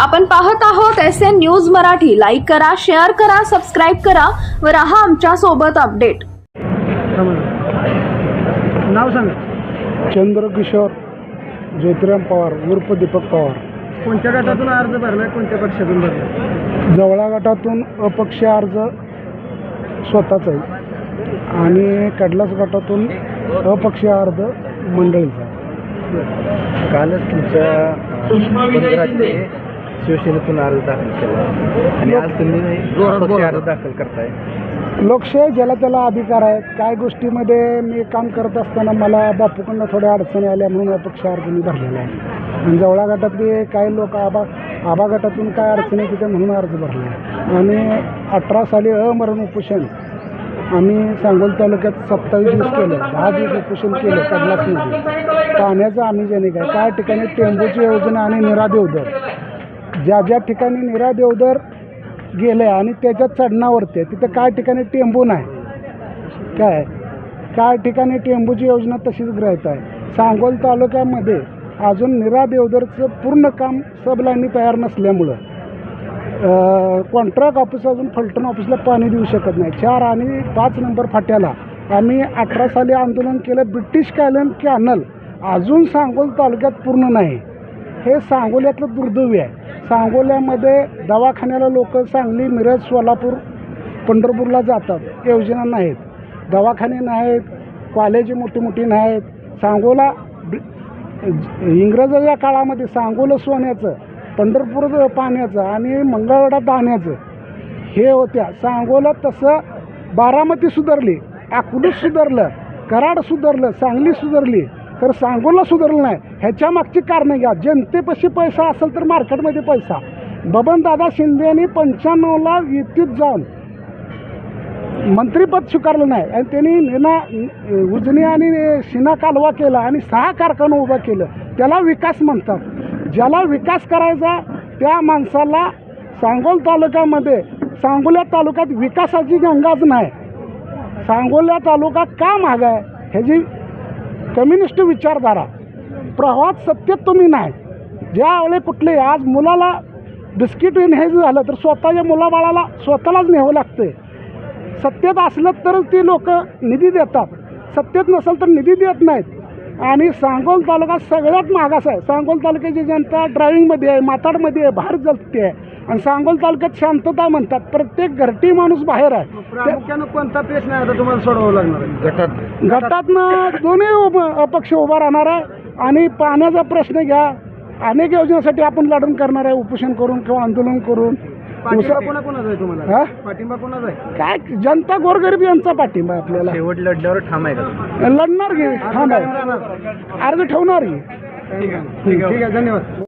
आपण पाहत आहोत S N news Marathi. Like करा शेअर करा सबस्क्राईब करा व राहा आमच्यासोबत अपडेट नाव सांगा. चंद्रकिशोर ज्योतिराम पवार उर्फ दीपक पवार. कोणत्या गटातून अर्ज भरलाय कोणत्या पक्षातून भरलाय? जवळा गटातून अपक्ष अर्ज स्वतःचा आहे. आणि कडलास गटातून अपक्ष अर्ज मंडळीचा कालच तुमच्या शिवसेनेतून अर्ज दाखल केला. आणि आज तुम्ही अपक्ष अर्ज दाखल करताय. लोकशाही ज्याला त्याला अधिकार आहेत काय गोष्टीमध्ये मी काम करत असताना मला बापूकडनं थोड्या अडचणी आल्या म्हणून अपक्ष अर्ज मी भरलेला आहे. आणि जवळा गटातले काही लोक आबा आबा गटातून काय अडचणी तिथे म्हणून अर्ज भरला आणि अठरा साली अमरण उपोषण आम्ही सांगोल तालुक्यात सत्तावीस दिवस केलं दहा दिवस उपोषण केलं कडलासमध्ये पाण्याचं आम्ही ज्याने काय काय ठिकाणी टेंबूची योजना आणि निरा देवदर. ज्या ज्या ठिकाणी निरा देवदर गेले आणि त्याच्या चढणावरती आहे, तिथं काय ठिकाणी टेंबू नाही. काय? काय ठिकाणी टेंबूची योजना तशीच ग्रहित आहे. सांगोल तालुक्यामध्ये अजून निरा देवदरचं पूर्ण काम सबलाईनी तयार नसल्यामुळं कॉन्ट्रॅक्ट ऑफिस अजून फलटण ऑफिसला पाणी देऊ शकत नाही. चार आणि पाच नंबर फाट्याला आम्ही अठरा साली आंदोलन केलं. ब्रिटिश कॅलन कॅनल अजून सांगोल तालुक्यात पूर्ण नाही. हे सांगोल्यातलं दुर्दैवी आहे. सांगोल्यामध्ये दवाखान्याला लोक सांगली मिरज सोलापूर पंढरपूरला जातात. योजना नाहीत. दवाखाने नाहीत कॉलेज मोठी मोठी नाहीत. सांगोला इंग्रजाच्या काळामध्ये सांगोलं सोन्याचं पंढरपूर पाण्याचं आणि मंगळवेढा दाण्याचं हे होत्या. सांगोला तसं बारामती सुधारली अकलूज सुधारलं कराड सुधारलं सांगली सुधारली. तर सांगोला सुधारलं नाही. ह्याच्या मागची कारणं घ्या जनतेपाशी पैसा असेल तर मार्केटमध्ये पैसा. बबनदादा शिंदे यांनी पंच्याण्णवला युतीत जाऊन मंत्रीपद स्वीकारलं नाही. आणि त्यांनी निना उजनी आणि शिना कालवा केला आणि सहा कारखानं उभं केलं. त्याला विकास म्हणतात. ज्याला विकास करायचा त्या माणसाला सांगोल तालुक्यामध्ये सांगोल्या तालुक्यात विकासाची गंगाच नाही. सांगोल्या तालुका का महाग आहे? ह्याची कम्युनिस्ट विचारधारा प्रवाहात सत्तेत तुम्ही नाही. ज्यावेळे कुठले आज मुलाला बिस्किट न्यायचं झालं तर स्वतःच्या मुलाबाळाला स्वतःलाच न्यावं लागतं. सत्तेत असलं तरच ती लोक निधी देतात. सत्तेत नसेल तर निधी देत नाहीत. आणि सांगोल तालुका सगळ्यात मागास आहे. सांगोल तालुक्याची जनता ड्रायव्हिंगमध्ये आहे माताडमध्ये आहे बाहेर जगते आहे. आणि सांगोल तालुक्यात शांतता म्हणतात. प्रत्येक घरटी माणूस बाहेर आहे. प्रामुख्यानं कोणता प्रश्न आहे? आता तुम्हाला सोडवावा लागणार आहे. गटात. गटातनं दोन्ही उभ अपक्ष उभा राहणार आहे. आणि पाण्याचा प्रश्न घ्या. अनेक योजनेसाठी आपण लढून करणार आहे. उपोषण करून किंवा आंदोलन करून. पाठिंबा उसा- कोणा कोणाचा आहे हा? तुम्हाला पाठिंबा कोणाचा आहे? काय? जनता गोरगरीब यांचा पाठिंबा आहे आपल्याला. शेवट लढल्यावर ठाम आहे का? तुम्ही? लढणार घे अर्ज थांब कायम राहणार. अर्ज ठेवणार घे ठीक आहे. ठीक आहे. धन्यवाद.